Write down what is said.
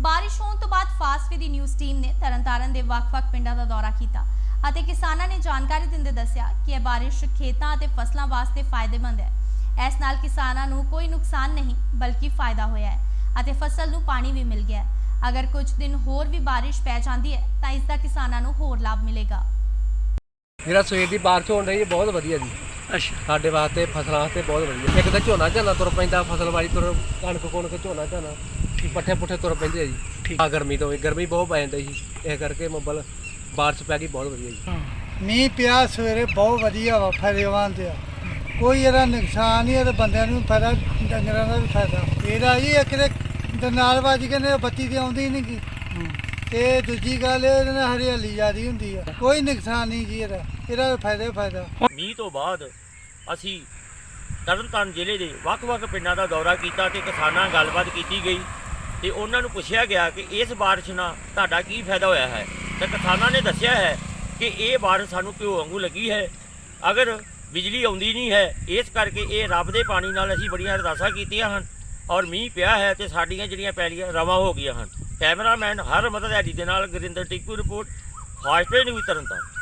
ਬਾਰਿਸ਼ ਹੋਣ ਤੋਂ ਬਾਅਦ ਫਾਸਟ ਦੀ ਨਿਊਜ਼ ਟੀਮ ਨੇ ਤਰਨਤਾਰਨ ਦੇ ਵੱਖ-ਵੱਖ ਪਿੰਡਾਂ ਦਾ ਦੌਰਾ ਕੀਤਾ ਅਤੇ ਕਿਸਾਨਾਂ ਨੇ ਜਾਣਕਾਰੀ ਦਿੰਦੇ ਦੱਸਿਆ ਕਿ ਇਹ ਬਾਰਿਸ਼ ਖੇਤਾਂ ਅਤੇ ਫਸਲਾਂ ਵਾਸਤੇ ਫਾਇਦੇਮੰਦ ਹੈ। ਇਸ ਨਾਲ ਕਿਸਾਨਾਂ ਨੂੰ ਕੋਈ ਨੁਕਸਾਨ ਨਹੀਂ ਬਲਕਿ ਫਾਇਦਾ ਹੋਇਆ ਹੈ ਅਤੇ ਫਸਲ ਨੂੰ ਪਾਣੀ ਵੀ ਮਿਲ ਗਿਆ ਹੈ। ਅਗਰ ਕੁਝ ਦਿਨ ਹੋਰ ਵੀ ਬਾਰਿਸ਼ ਪੈ ਜਾਂਦੀ ਹੈ ਤਾਂ ਇਸ ਦਾ ਕਿਸਾਨਾਂ ਨੂੰ ਹੋਰ ਲਾਭ ਮਿਲੇਗਾ। ਜਿਹੜਾ ਸਵੇਰ ਦੀ ਬਾਰਿਸ਼ ਹੋਣ ਰਹੀ ਹੈ ਬਹੁਤ ਵਧੀਆ ਜੀ। ਅੱਛਾ। ਸਾਡੇ ਵਾਸਤੇ ਫਸਲਾਂ ਵਾਸਤੇ ਬਹੁਤ ਵਧੀਆ। ਇੱਕ ਤਾਂ ਝੋਨਾ ਝਾਨਾ ਤੁਰ ਪੈਂਦਾ ਫਸਲ ਵਾਲੀ ਤੁਰ ਕਣਕ ਕੁਣਕ ਝੋਨਾ ਝਾਨਾ ਪੱਠੇ ਪੁੱਠੇ ਤੁਰ ਪੈਂਦੇ ਆ ਜੀ। ਠੀਕ। ਆ ਗਰਮੀ ਤੋਂ ਵੀ ਗਰਮੀ ਬਹੁਤ ਪੈ ਜਾਂਦੀ ਸੀ। ਇਸ ਕਰਕੇ ਮੱਬਲ ਬਾਰਿਸ਼ ਪੈ ਗਈ ਬਹੁਤ ਵਧੀਆ ਜੀ। ਮੀਂਹ ਪਿਆ ਸਵੇਰੇ ਬਹੁਤ ਵਧੀਆ ਵਾ ਫਾਇਦੇਮੰਦ ਆ। ਕੋਈ ਇਹਦਾ ਨੁਕਸਾਨ ਨਹੀਂ ਇਹਦੇ ਬੰਦਿਆਂ ਨੂੰ ਫਾਇਦਾ ਡੰਗਰਾਂ ਦਾ ਵੀ ਫਾਇਦਾ। ਇਹਦਾ ਜੀ ਇੱਕ ਦੇ ਨਾਲ ਵੱਜ ਕੇ ਨੇ ਬੱਤੀ ਤੇ ਆਉਂਦੀ ਨਹੀਂ ਗੀ। ਤੇ ਦੂਜੀ ਗੱਲ ਇਹਦੇ ਨਾਲ ਹਰਿਆਲੀ ਜ਼ਿਆਦੀ ਹੁੰਦੀ ਆ। ਕੋਈ ਨੁਕਸਾਨ ਨਹੀਂ ਜੀ ਇਹਦਾ ਇਹਦਾ ਫਾਇਦਾ ਹੀ ਫਾਇਦਾ। ਮੀਂਹ ਤੋਂ ਬਾਅਦ ਅਸੀਂ ਤਰਨਤਾਰਨ ਜ਼ਿਲ੍ਹੇ ਦੇ ਵੱਖ-ਵੱਖ ਪਿੰਡਾਂ ਦਾ ਦੌਰਾ ਕੀਤਾ ਤੇ ਕਿਸਾਨਾਂ ਨਾਲ ਗੱਲਬਾਤ ਕੀਤੀ ਗਈ। ਤੇ ਉਹਨਾਂ ਨੂੰ ਪੁੱਛਿਆ ਗਿਆ ਕਿ ਇਸ ਬਾਰਿਸ਼ ਨਾਲ ਤੁਹਾਡਾ ਕੀ ਫਾਇਦਾ ਹੋਇਆ ਹੈ? ਤਾਂ ਕਿਸਾਨਾਂ ਨੇ ਦੱਸਿਆ ਹੈ ਕਿ ਇਹ ਬਾਰਿਸ਼ ਸਾਨੂੰ ਘਿਓ ਵਾਂਗੂ ਲੱਗੀ ਹੈ। ਅਗਰ ਬਿਜਲੀ ਆਉਂਦੀ ਨਹੀਂ ਹੈ, ਇਸ ਕਰਕੇ ਇਹ ਰੱਬ ਦੇ ਪਾਣੀ ਨਾਲ ਅਸੀਂ ਬੜੀਆਂ ਅਰਦਾਸਾਂ ਕੀਤੀਆਂ ਹਨ ਔਰ ਮੀਂਹ ਪਿਆ ਹੈ ਤੇ ਸਾਡੀਆਂ ਜਿਹੜੀਆਂ ਪੈਲੀਆਂ ਰਵਾਂ ਹੋ ਗਈਆਂ ਹਨ। ਕੈਮਰਾਮੈਨ ਹਰ ਮਦਦ ਐਡੀ ਦੇ ਨਾਲ Gurinder Tikku report, fast news Tarn Taran.